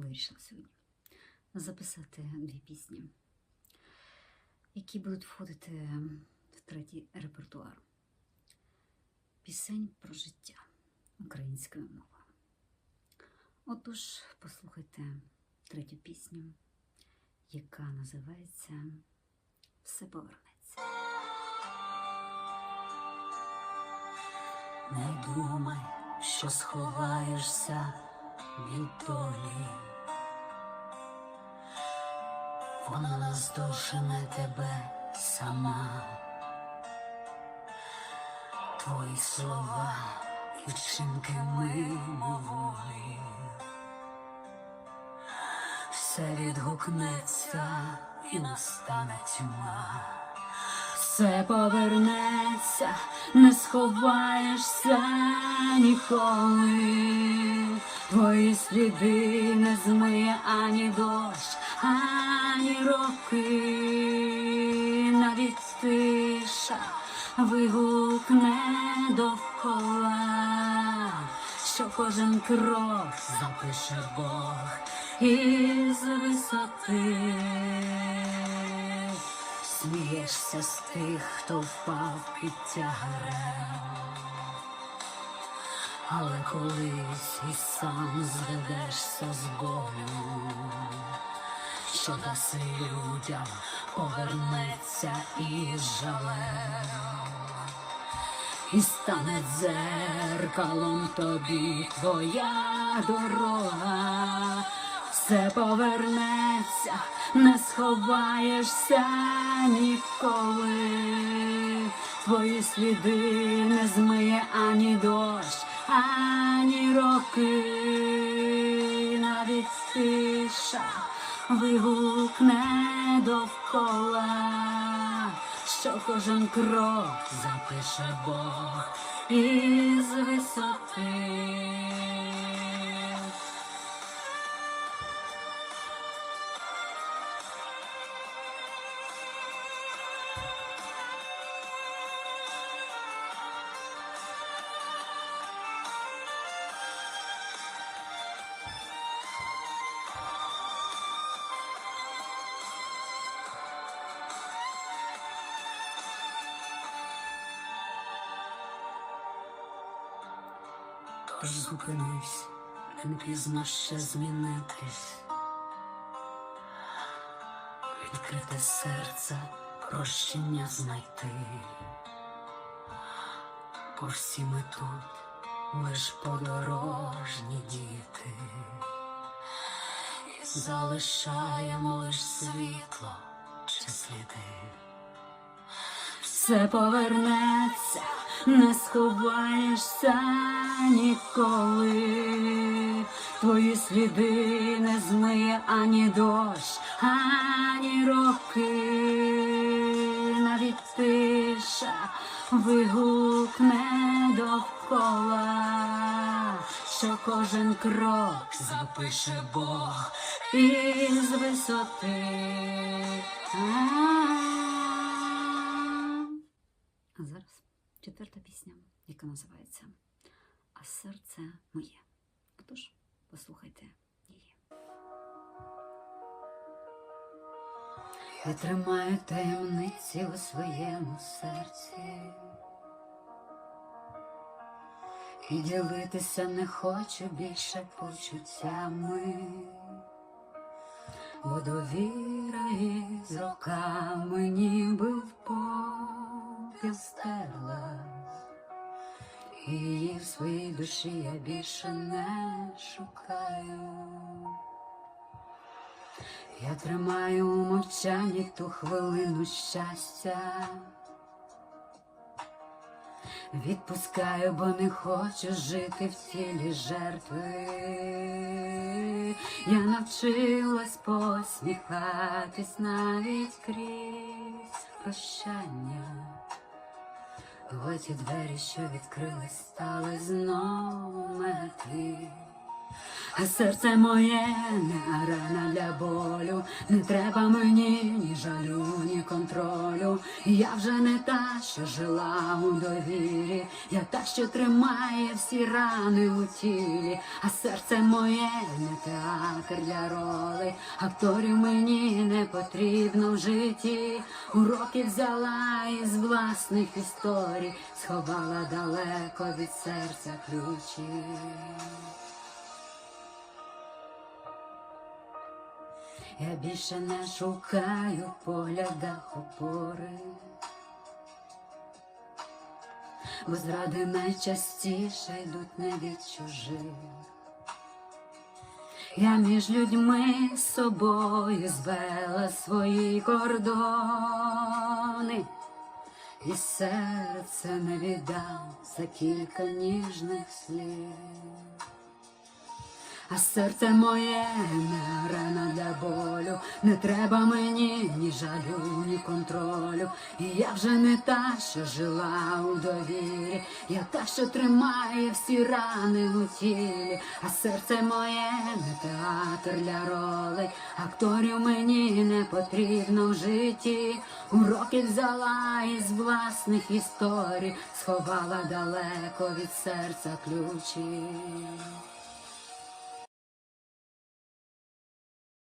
вирішила сьогодні записати дві пісні, які будуть входити в третій репертуар. Пісень про життя українською мовою. Отож, послухайте третю пісню, яка називається Все повернеться. Не думай, що сховаєшся від долі. Вона наздожене тебе сама. Твої слова і вчинки мимоволі. Все відгукнеться і настане тьма. Все повернеться, не сховаєшся ніколи. Твої сліди не змиє ані дощ, ані роки, навіть тиша вигукне довкола, що кожен крок запише Бог із висоти. Смієшся з тих, хто впав під тягарем. Але колись і сам зведешся з болю, що даси людям повернеться із жалем. І стане дзеркалом тобі твоя дорога, все повернеться, не сховаєшся ніколи. Твої сліди не змиє ані дощ, ані роки, навіть тиша вигукне довкола, що кожен крок запише Бог із висоти. Тож зупинись, пізно ще змінитись. Відкрите серце, прощення знайти. Бо всі ми тут лиш подорожні діти. І залишаємо лиш світло чи сліди. Все повернеться, не сховаєшся ніколи. Твої сліди не змиє ані дощ, ані роки, навіть тиша вигукне довкола, що кожен крок запише Бог із висоти. Четверта пісня, яка називається А серце моє. Отож, послухайте її. Я тримаю таємниці у своєму серці. І ділитися не хочу більше почуттями, бо довіра із роками ніби в попіл стерлась. Її в своїй душі я більше не шукаю. Я тримаю у мовчанні ту хвилину щастя. Відпускаю, бо не хочу жити в тілі жертви. Я навчилась посміхатись навіть крізь прощання. Але ті двері, що відкрились, стали знову мертві. А серце моє не арена для болю, не треба мені ні жалю, ні контролю. Я вже не та, що жила у довірі, я та, що тримає всі рани у тілі, а серце моє не театр для роли, акторів мені не потрібно в житті. Уроки взяла із власних історій, сховала далеко від серця ключі. Я більше не шукаю в поглядах опори, бо зради найчастіше йдуть не від чужих. Я між людьми собою звела свої кордони, і серце не віддам за кілька ніжних слів. А серце моє не арена для болю, не треба мені ні жалю, ні контролю. І я вже не та, що жила у довірі, я та, що тримає всі рани у тілі, а серце моє не театр для ролей, акторів мені не потрібно в житті. Уроки взяла із власних історій, сховала далеко від серця ключі.